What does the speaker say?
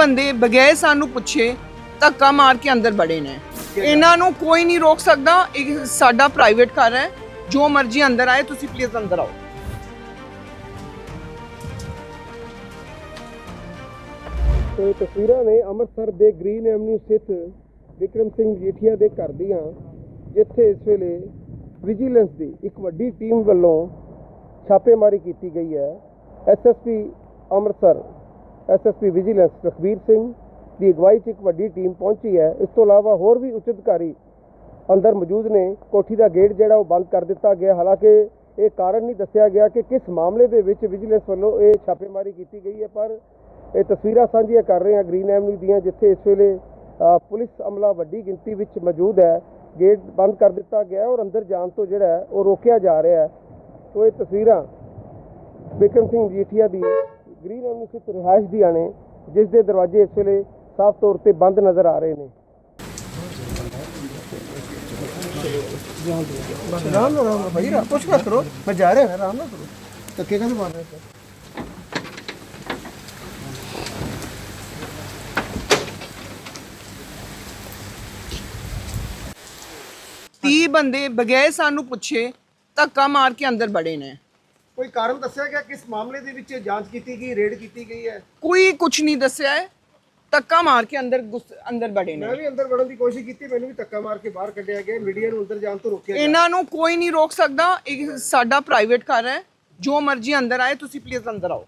ਬੰਦੇ ਬਗੈਰ ਸਾਨੂੰ ਪੁੱਛੇ ਧੱਕਾ ਮਾਰ ਕੇ ਅੰਦਰ ਬੜੇ ਨੇ। ਇਹਨਾਂ ਨੂੰ ਕੋਈ ਨਹੀਂ ਰੋਕ ਸਕਦਾ। ਇਹ ਸਾਡਾ ਪ੍ਰਾਈਵੇਟ ਘਰ ਹੈ। ਜੋ ਮਰਜ਼ੀ ਅੰਦਰ ਆਏ ਤੁਸੀਂ ਪਲੀਜ਼ ਅੰਦਰ ਆਓ। ਤੋ ਤਸਵੀਰਾਂ ਨੇ ਅੰਮ੍ਰਿਤਸਰ ਦੇ ਗ੍ਰੀਨ ਐਵਨਿਊ ਸਥਿਤ ਵਿਕਰਮ ਸਿੰਘ ਜੀਠੀਆ ਦੇ ਘਰ ਦੀਆਂ ਜਿੱਥੇ ਇਸ ਵੇਲੇ ਵਿਜੀਲੈਂਸ ਦੀ ਇੱਕ ਵੱਡੀ ਟੀਮ ਵੱਲੋਂ ਛਾਪੇਮਾਰੀ ਕੀਤੀ ਗਈ ਹੈ। SSP Amritsar SSP vigilance Rakhbir Singh ਦੀ ਅਗਵਾਈ 'ਚ ਇੱਕ ਵੱਡੀ ਟੀਮ ਪਹੁੰਚੀ ਹੈ। ਇਸ ਤੋਂ ਇਲਾਵਾ ਹੋਰ ਵੀ ਉੱਚ ਅਧਿਕਾਰੀ ਅੰਦਰ ਮੌਜੂਦ ਨੇ। ਕੋਠੀ ਦਾ ਗੇਟ ਜਿਹੜਾ ਉਹ ਬੰਦ ਕਰ ਦਿੱਤਾ ਗਿਆ। ਹਾਲਾਂਕਿ ਇਹ ਕਾਰਨ ਨਹੀਂ ਦੱਸਿਆ ਗਿਆ ਕਿ ਕਿਸ ਮਾਮਲੇ ਦੇ ਵਿੱਚ ਵਿਜੀਲੈਂਸ ਵੱਲੋਂ ਇਹ ਛਾਪੇਮਾਰੀ ਕੀਤੀ ਗਈ ਹੈ, ਪਰ ਇਹ ਤਸਵੀਰਾਂ ਸਾਂਝੀਆਂ ਕਰ ਰਹੇ ਹਾਂ ਗ੍ਰੀਨ ਐਵਨਿਊ ਦੀਆਂ, ਜਿੱਥੇ ਇਸ ਵੇਲੇ ਪੁਲਿਸ ਅਮਲਾ ਵੱਡੀ ਗਿਣਤੀ ਵਿੱਚ ਮੌਜੂਦ ਹੈ। ਗੇਟ ਬੰਦ ਕਰ ਦਿੱਤਾ ਗਿਆ ਔਰ ਅੰਦਰ ਜਾਣ ਤੋਂ ਜਿਹੜਾ ਉਹ ਰੋਕਿਆ ਜਾ ਰਿਹਾ ਹੈ। ਸੋ ਇਹ ਤਸਵੀਰਾਂ ਬਿਕਰਮ ਸਿੰਘ ਜੀਠੀਆ ਦੀ ਗ੍ਰੀਨ ਐਵਨਿਊ ਸਥਿਤ ਰਿਹਾਇਸ਼ ਦੀਆਂ ਨੇ ਜਿਸ ਦੇ ਦਰਵਾਜ਼ੇ ਇਸ ਵੇਲੇ ਸਾਫ਼ ਤੌਰ ਤੇ ਬੰਦ ਨਜ਼ਰ ਆ ਰਹੇ ਨੇ। ਆਰਾਮ ਨਾਲ ਆਰਾਮ ਭਾਈ ਰਾ ਕੁਛ ਨਾ ਕਰੋ, ਮੈਂ ਜਾ ਰਿਹਾ ਆਰਾਮ ਨਾਲ ਕਰੋ। ਧੱਕੇ ਕਾਹਨੂੰ ਮਾਰ ਰਹੇ ਸਰ 30 ਬੰਦੇ ਬਗੈਰ ਸਾਨੂੰ ਪੁੱਛੇ ਧੱਕਾ ਮਾਰ ਕੇ ਅੰਦਰ ਬੜੇ ਨੇ। ਕੋਈ ਕਾਰਨ ਦੱਸਿਆ ਗਿਆ ਕਿਸ ਮਾਮਲੇ ਦੇ ਵਿੱਚ ਜਾਂਚ ਕੀਤੀ ਗਈ ਰੇਡ ਕੀਤੀ ਗਈ ਹੈ? ਕੋਈ ਕੁਝ ਨਹੀਂ ਦੱਸਿਆ ਹੈ। ਧੱਕਾ ਮਾਰ ਕੇ ਅੰਦਰ ਗੁੱਸ- ਅੰਦਰ ਬੜੇ ਨੇ। ਮੈਂ ਵੀ ਅੰਦਰ ਵੜਨ ਦੀ ਕੋਸ਼ਿਸ਼ ਕੀਤੀ ਮੈਨੂੰ ਵੀ ਧੱਕਾ ਮਾਰ ਕੇ ਬਾਹਰ ਕੱਢਿਆ ਗਿਆ ਮੀਡੀਆ ਨੂੰ ਅੰਦਰ ਜਾਣ ਤੋਂ ਰੋਕਿਆ ਗਿਆ। ਇਹਨਾਂ ਨੂੰ ਕੋਈ ਨਹੀਂ ਰੋਕ ਸਕਦਾ। ਇਹ ਸਾਡਾ ਪ੍ਰਾਈਵੇਟ ਘਰ ਹੈ। ਜੋ ਮਰਜ਼ੀ ਅੰਦਰ ਆਏ ਤੁਸੀਂ ਪਲੀਜ਼ ਅੰਦਰ ਆਓ।